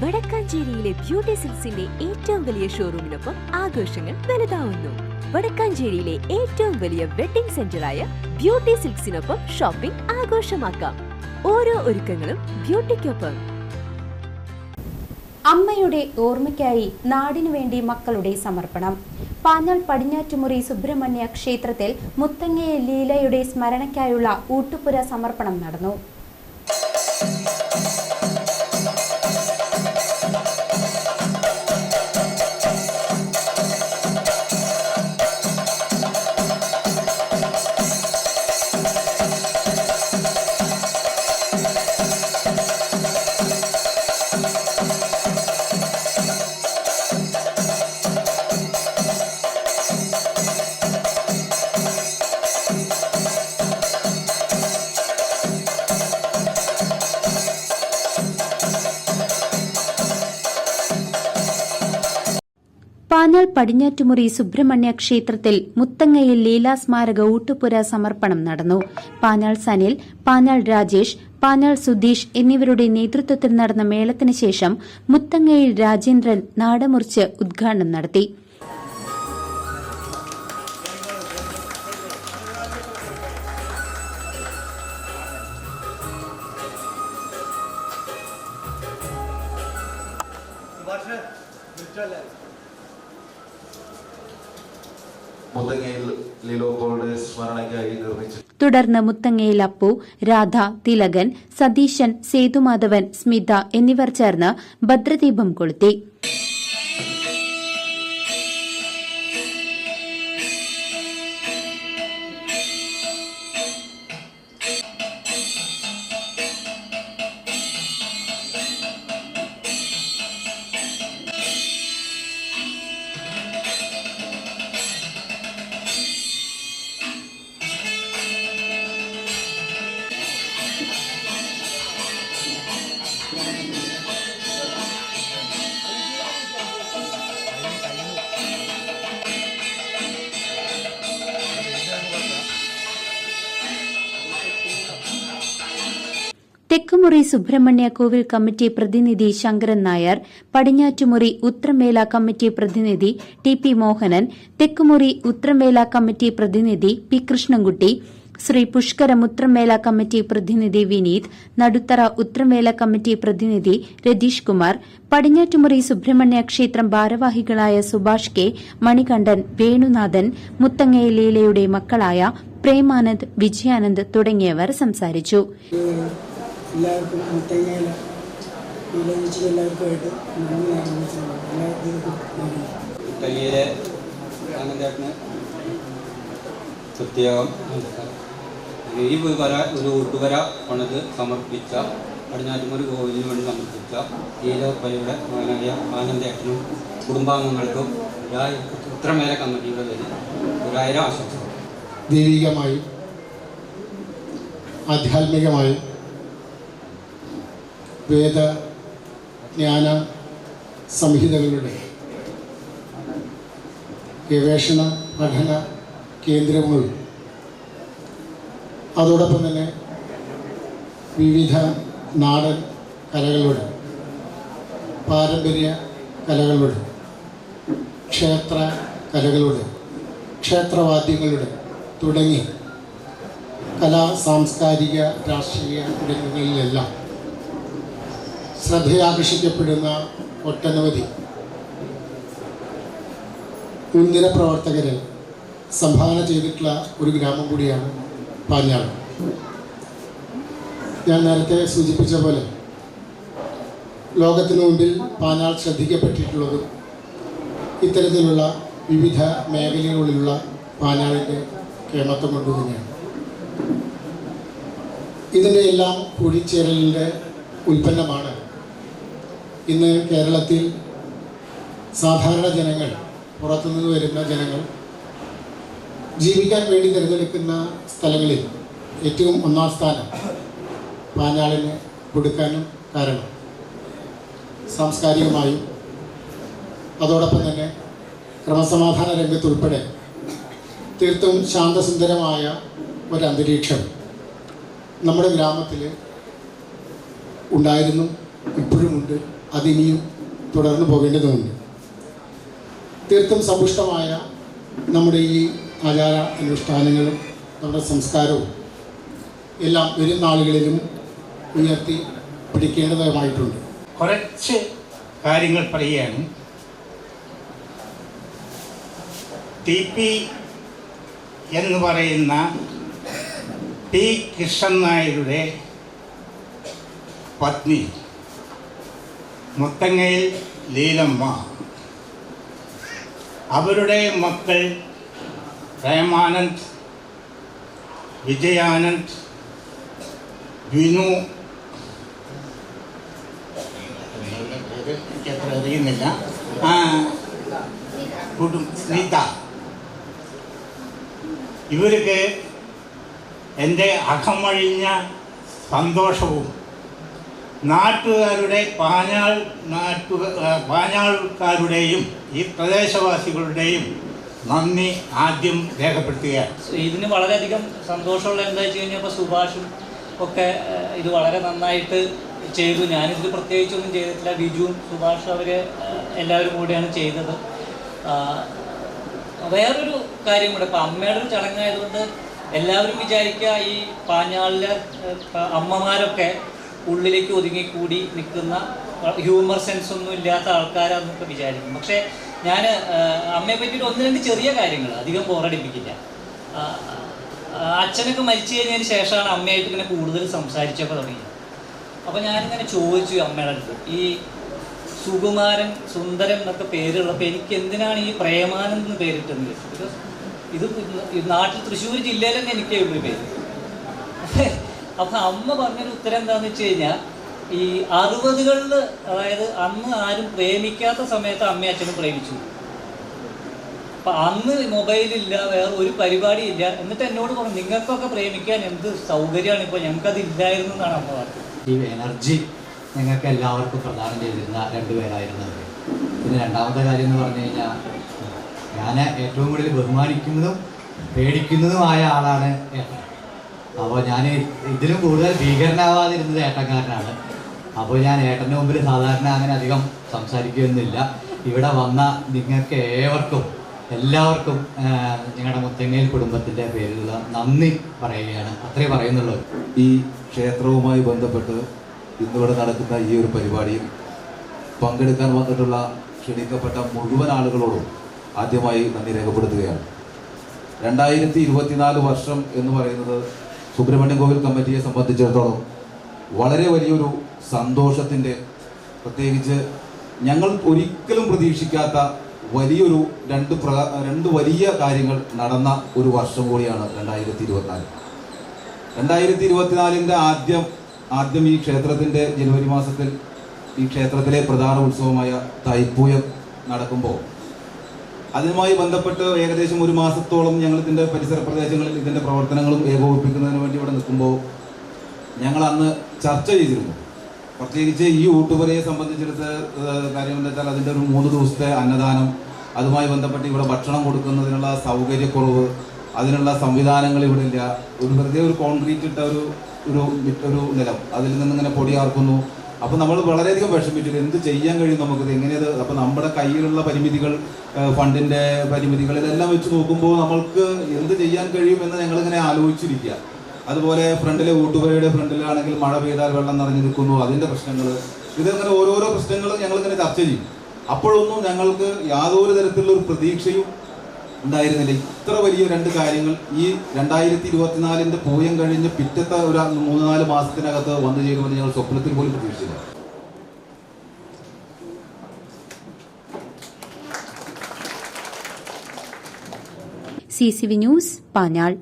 വടക്കാഞ്ചേരിയിലെ beauty സിൽസിന്റെ ഏറ്റവും വലിയ ഷോറൂമിനൊപ്പം ആഘോഷങ്ങൾ വലുതാവുന്നു. വടക്കാഞ്ചേരിയിലെ ഏറ്റവും വലിയ വെഡിംഗ് സെന്ററായ ബ്യൂട്ടി സിൽക്സിനൊപ്പം ഷോപ്പിംഗ് ആഘോഷമാക്കാം. ഓരോ ഒരുക്കങ്ങളും ബ്യൂട്ടിക്കൊപ്പം. അമ്മയുടെ ഓർമ്മയ്ക്കായി നാടിനു വേണ്ടി മക്കളുടെ സമർപ്പണം. പാഞ്ഞാൾ പടിഞ്ഞാറ്റുമുറി സുബ്രഹ്മണ്യ ക്ഷേത്രത്തിൽ മുത്തങ്ങയെ ലീലയുടെ സ്മരണയ്ക്കായുള്ള ഊട്ടുപുര സമർപ്പണം നടന്നു. പാഞ്ഞാൾ പടിഞ്ഞാറ്റുമുറി സുബ്രഹ്മണ്യ ക്ഷേത്രത്തിൽ മുത്തങ്ങയിൽ ലീലാസ്മാരക ഊട്ടുപുര സമർപ്പണം നടന്നു. പാഞ്ഞാൾ സനിൽ പാഞ്ഞാൾ രാജേഷ് പാഞ്ഞാൾ സുധീഷ് എന്നിവരുടെ നേതൃത്വത്തിൽ നടന്ന മേളത്തിന് ശേഷം മുത്തങ്ങയിൽ രാജേന്ദ്രൻ നാടമുറിച്ച് ഉദ്ഘാടനം നടത്തി. തുടർന്ന് മുത്തങ്ങയിൽ അപ്പു രാധ തിലകൻ സതീശൻ സേതുമാധവൻ സ്മിത എന്നിവർ ചേർന്ന് ഭദ്രദീപം കൊളുത്തി. തെക്കുമുറി സുബ്രഹ്മണ്യ കോവിൽ കമ്മിറ്റി പ്രതിനിധി ശങ്കരൻ നായർ പടിഞ്ഞാറ്റുമുറി ഉത്രമേല കമ്മിറ്റി പ്രതിനിധി T P Mohanan Thekkumuri Uthramela committee പ്രതിനിധി പി കൃഷ്ണൻകുട്ടി ശ്രീ പുഷ്കരം ഉത്രമേല കമ്മിറ്റി പ്രതിനിധി വിനീത് നടുത്തറ ഉത്രമേല കമ്മിറ്റി പ്രതിനിധി രതീഷ് കുമാർ പടിഞ്ഞാറ്റുമുറി സുബ്രഹ്മണ്യ ക്ഷേത്രം ഭാരവാഹികളായ സുഭാഷ് കെ മണികണ്ഠൻ വേണുനാഥൻ മുത്തങ്ങയ ലീലയുടെ മക്കളായ പ്രേമാനന്ദ് വിജയാനന്ദ് തുടങ്ങിയവർ സംസാരിച്ചു. എല്ലാവർക്കും മുത്തങ്ങയില വിലയിച്ച് എല്ലാവർക്കുമായിട്ട് നന്ദി അറിയിച്ചിട്ടുണ്ട് എല്ലാവർക്കും നന്ദി. കല്ലിയിലെ ആനന്ദേട്ടന് പ്രത്യേകം ഈ വര ഒരു ഊട്ടുവര പണിത് സമർപ്പിച്ച പടിഞ്ഞാറ്റുമൊരു കോവിലിന് വേണ്ടി സമർപ്പിച്ച ഈലോപ്പയുടെ മകനായ ആനന്ദേട്ടനും കുടുംബാംഗങ്ങൾക്കും ഉത്രമേല കമ്മിറ്റിയുടെ പേരിൽ ഒരായിരം ആശംസകൾ. ദൈവികമായും ആധ്യാത്മികമായും വേദ ജ്ഞാന സംഹിതകളുടെ ഗവേഷണ പഠന കേന്ദ്രങ്ങൾ. അതോടൊപ്പം തന്നെ വിവിധ നാടൻ കലകളുടെ പാരമ്പര്യ കലകളുടെ ക്ഷേത്ര കലകളുടെ ക്ഷേത്രവാദ്യങ്ങളുടെ തുടങ്ങി കലാ സാംസ്കാരിക രാഷ്ട്രീയ രംഗങ്ങളിലെല്ലാം ശ്രദ്ധയാകർഷിക്കപ്പെടുന്ന ഒട്ടനവധി മുൻനിര പ്രവർത്തകരെ സംഭാവന ചെയ്തിട്ടുള്ള ഒരു ഗ്രാമം കൂടിയാണ് പാഞ്ഞാട് ഞാൻ നേരത്തെ സൂചിപ്പിച്ച പോലെ ലോകത്തിനു മുമ്പിൽ പാഞ്ഞാൾ ശ്രദ്ധിക്കപ്പെട്ടിട്ടുള്ളതും ഇത്തരത്തിലുള്ള വിവിധ മേഖലകളിലുള്ള പാഞ്ഞാളിന്റെ കേമത്വം കൊണ്ട് തന്നെയാണ്. ഇതിന്റെ എല്ലാം കൂടിച്ചേരലിന്റെ ഉൽപ്പന്നമാണ് ഇന്ന് കേരളത്തിൽ സാധാരണ ജനങ്ങൾ പുറത്തുനിന്ന് വരുന്ന ജനങ്ങൾ ജീവിക്കാൻ വേണ്ടി തിരഞ്ഞെടുക്കുന്ന സ്ഥലങ്ങളിൽ ഏറ്റവും ഒന്നാം സ്ഥാനം പാഞ്ഞാളിന് കൊടുക്കാനും കാരണം സാംസ്കാരികമായും അതോടൊപ്പം തന്നെ ക്രമസമാധാന രംഗത്തുൾപ്പെടെ തീർത്തും ശാന്തസുന്ദരമായ ഒരു അന്തരീക്ഷം നമ്മുടെ ഗ്രാമത്തിൽ ഉണ്ടായിരുന്നു. ഇപ്പോഴുമുണ്ട് അതിനിയും തുടർന്നു പോകേണ്ടതുണ്ട്. തീർത്തും സമ്പുഷ്ടമായ നമ്മുടെ ഈ ആചാര അനുഷ്ഠാനങ്ങളും നമ്മുടെ സംസ്കാരവും എല്ലാം വരും നാളുകളിലും ഉയർത്തി പിടിക്കേണ്ടതുമായിട്ടുണ്ട്. കുറച്ച് കാര്യങ്ങൾ പറയുകയാണ്. ടി പി എന്ന് പറയുന്ന ടി കൃഷ്ണൻ നായരുടെ പത്നി. മുത്തങ്ങയിൽ ലീലമ്മ. അവരുടെ മക്കൾ പ്രേമാനന്ദ് വിജയാനന്ദ് വിനു. എനിക്ക് അത്ര അറിയുന്നില്ല. കുടും സ്മിത ഇവർക്ക് എന്റെ അകമഴിഞ്ഞ സന്തോഷവും നാട്ടുകാരുടെ പാഞ്ഞാൾ നാട്ടു പാഞ്ഞാൾക്കാരുടെയും ഈ പ്രദേശവാസികളുടെയും നന്ദി ആദ്യം രേഖപ്പെടുത്തുകയാണ്. ഇതിന് വളരെയധികം സന്തോഷമുള്ള എന്താ വെച്ച് കഴിഞ്ഞാൽ സുഭാഷും ഒക്കെ ഇത് വളരെ നന്നായിട്ട് ചെയ്തു. ഞാനിതിൽ പ്രത്യേകിച്ചൊന്നും ചെയ്തിട്ടില്ല. ബിജുവും സുഭാഷും അവർ എല്ലാവരും കൂടിയാണ് ചെയ്തത്. വേറൊരു കാര്യം കൂടെ. ഇപ്പം അമ്മയുടെ ഒരു ചടങ്ങായതുകൊണ്ട് എല്ലാവരും വിചാരിക്കുക ഈ പാഞ്ഞാളിലെ അമ്മമാരൊക്കെ ഉള്ളിലേക്ക് ഒതുങ്ങിക്കൂടി നിൽക്കുന്ന ഹ്യൂമർ സെൻസ് ഒന്നും ഇല്ലാത്ത ആൾക്കാരാന്നൊക്കെ വിചാരിക്കും. പക്ഷേ ഞാൻ അമ്മയെ പറ്റിയിട്ട് ഒന്ന് രണ്ട് ചെറിയ കാര്യങ്ങൾ അധികം ബോറടിപ്പിക്കില്ല അച്ഛനൊക്കെ മരിച്ചു കഴിഞ്ഞതിന് ശേഷമാണ് അമ്മയായിട്ട് ഇങ്ങനെ കൂടുതൽ സംസാരിച്ചൊക്കെ തുടങ്ങിയത്. അപ്പോൾ ഞാനിങ്ങനെ ചോദിച്ചു അമ്മയുടെ അടുത്ത് ഈ സുകുമാരൻ സുന്ദരൻ എന്നൊക്കെ പേരുള്ളപ്പോൾ എനിക്ക് എന്തിനാണ് ഈ പ്രേമാനന്ദ് എന്ന് പേരിട്ടെന്ന് ചോദിച്ചു? ഇത് നാട്ടിൽ തൃശ്ശൂർ ജില്ലയിൽ എനിക്കേ ഉള്ളൂ പേര്. അപ്പൊ അമ്മ പറഞ്ഞൊരു ഉത്തരം എന്താന്ന് വെച്ച് കഴിഞ്ഞാൽ ഈ അറുപതുകളിൽ അതായത് അന്ന് ആരും പ്രേമിക്കാത്ത സമയത്ത് അമ്മയും അച്ഛനും പ്രേമിച്ചു. അപ്പൊ അന്ന് മൊബൈലില്ല വേറെ ഒരു പരിപാടി ഇല്ല എന്നിട്ട് എന്നോട് പറഞ്ഞു നിങ്ങൾക്കൊക്കെ പ്രേമിക്കാൻ എന്ത് സൗകര്യമാണ് ഇപ്പോൾ ഞങ്ങൾക്കത് ഇല്ലായിരുന്നു എന്നാണ് അമ്മ പറഞ്ഞത്. ഈ എനർജി ഞങ്ങൾക്ക് എല്ലാവർക്കും പ്രദാനം ചെയ്തിരുന്ന രണ്ടുപേരായിരുന്നു പിന്നെ രണ്ടാമത്തെ കാര്യം എന്ന് പറഞ്ഞു കഴിഞ്ഞാൽ ഞാൻ ഏറ്റവും കൂടുതൽ ബഹുമാനിക്കുന്നതും പേടിക്കുന്നതുമായ ആളാണ് ഏട്ടൻ. അപ്പോൾ ഞാൻ ഇതിലും കൂടുതൽ ഭീകരനാവാതിരുന്നത് ഏട്ടൻകാരനാണ്. അപ്പോൾ ഞാൻ ഏട്ടന്റെ മുമ്പിൽ സാധാരണ അങ്ങനെ അധികം സംസാരിക്കുകയൊന്നുമില്ല ഇവിടെ വന്ന നിങ്ങൾക്ക് ഏവർക്കും എല്ലാവർക്കും ഞങ്ങളുടെ മുത്തങ്ങയിൽ കുടുംബത്തിന്റെ പേരിലുള്ള നന്ദി പറയുകയാണ്. അത്രേ പറയുന്നുള്ളൂ. ഈ ക്ഷേത്രവുമായി ബന്ധപ്പെട്ട് ഇന്നിവിടെ നടക്കുന്ന ഈ ഒരു പരിപാടിയിൽ പങ്കെടുക്കാൻ വന്നിട്ടുള്ള ക്ഷണിക്കപ്പെട്ട മുഴുവൻ ആളുകളോടും ആദ്യമായി നന്ദി രേഖപ്പെടുത്തുകയാണ്. രണ്ടായിരത്തി ഇരുപത്തിനാല് വർഷം എന്ന് പറയുന്നത് സുബ്രഹ്മണ്യം കോവിൽ കമ്മിറ്റിയെ സംബന്ധിച്ചിടത്തോളം വളരെ വലിയൊരു സന്തോഷത്തിന്റെ പ്രത്യേകിച്ച് ഞങ്ങൾ ഒരിക്കലും പ്രതീക്ഷിക്കാത്ത വലിയൊരു രണ്ട് രണ്ട് വലിയ കാര്യങ്ങൾ നടന്ന ഒരു വർഷം കൂടിയാണ് രണ്ടായിരത്തി ഇരുപത്തിനാല് രണ്ടായിരത്തി ഇരുപത്തിനാലിന്റെ ആദ്യം ആദ്യം ഈ ക്ഷേത്രത്തിന്റെ ജനുവരി മാസത്തിൽ ഈ ക്ഷേത്രത്തിലെ പ്രധാന ഉത്സവമായ തൈപ്പൂയം നടക്കുമ്പോൾ അതുമായി ബന്ധപ്പെട്ട് ഏകദേശം ഒരു മാസത്തോളം ഞങ്ങൾ ഇതിന്റെ പരിസര പ്രദേശങ്ങളിൽ ഇതിന്റെ പ്രവർത്തനങ്ങളും ഏകോപിപ്പിക്കുന്നതിന് വേണ്ടി ഇവിടെ നിൽക്കുമ്പോൾ ഞങ്ങൾ അന്ന് ചർച്ച ചെയ്തിരുന്നു. പ്രത്യേകിച്ച് ഈ ഊട്ടുപുരയെ സംബന്ധിച്ചിടത്ത് കാര്യം എന്താ വെച്ചാൽ അതിന്റെ ഒരു മൂന്ന് ദിവസത്തെ അന്നദാനം അതുമായി ബന്ധപ്പെട്ട് ഇവിടെ ഭക്ഷണം കൊടുക്കുന്നതിനുള്ള സൗകര്യക്കുറവ് അതിനുള്ള സംവിധാനങ്ങൾ ഇവിടെ ഇല്ല. ഒരു വെറുതെ ഒരു കോൺക്രീറ്റ് ഇട്ട ഒരു ഒരു ഒരു നിലം. അതിൽ നിന്നിങ്ങനെ പൊടിയാർക്കുന്നു. അപ്പോൾ നമ്മൾ വളരെയധികം വിഷമിച്ചിട്ട് എന്ത് ചെയ്യാൻ കഴിയും നമുക്കിത് എങ്ങനെയത് അപ്പോൾ നമ്മുടെ കയ്യിലുള്ള പരിമിതികൾ ഫണ്ടിന്റെ പരിമിതികൾ ഇതെല്ലാം വെച്ച് നോക്കുമ്പോൾ നമ്മൾക്ക് എന്ത് ചെയ്യാൻ കഴിയും എന്ന് ഞങ്ങളിങ്ങനെ ആലോചിച്ചിരിക്കുക അതുപോലെ ഫ്രണ്ടിലെ ഊട്ടുപുരയുടെ ഫ്രണ്ടിലാണെങ്കിൽ മഴ പെയ്താൽ വെള്ളം നിറഞ്ഞു നിൽക്കുന്നു അതിന്റെ പ്രശ്നങ്ങൾ ഇതിങ്ങനെ ഓരോരോ പ്രശ്നങ്ങളും ഞങ്ങളിങ്ങനെ ചർച്ച ചെയ്യും. അപ്പോഴൊന്നും ഞങ്ങൾക്ക് യാതൊരു തരത്തിലുള്ള ഒരു പ്രതീക്ഷയും ഉണ്ടായിരുന്നില്ല? ഇത്ര വലിയ രണ്ട് കാര്യങ്ങൾ ഈ രണ്ടായിരത്തി ഇരുപത്തിനാലിന്റെ പൂയം കഴിഞ്ഞ് പിറ്റത്തെ ഒരു മൂന്ന് നാല് മാസത്തിനകത്ത് വന്നു ചേരുമെന്ന് ഞങ്ങൾ സ്വപ്നത്തിൽ പോലും പ്രതീക്ഷിച്ചില്ല. C C V news Panjal.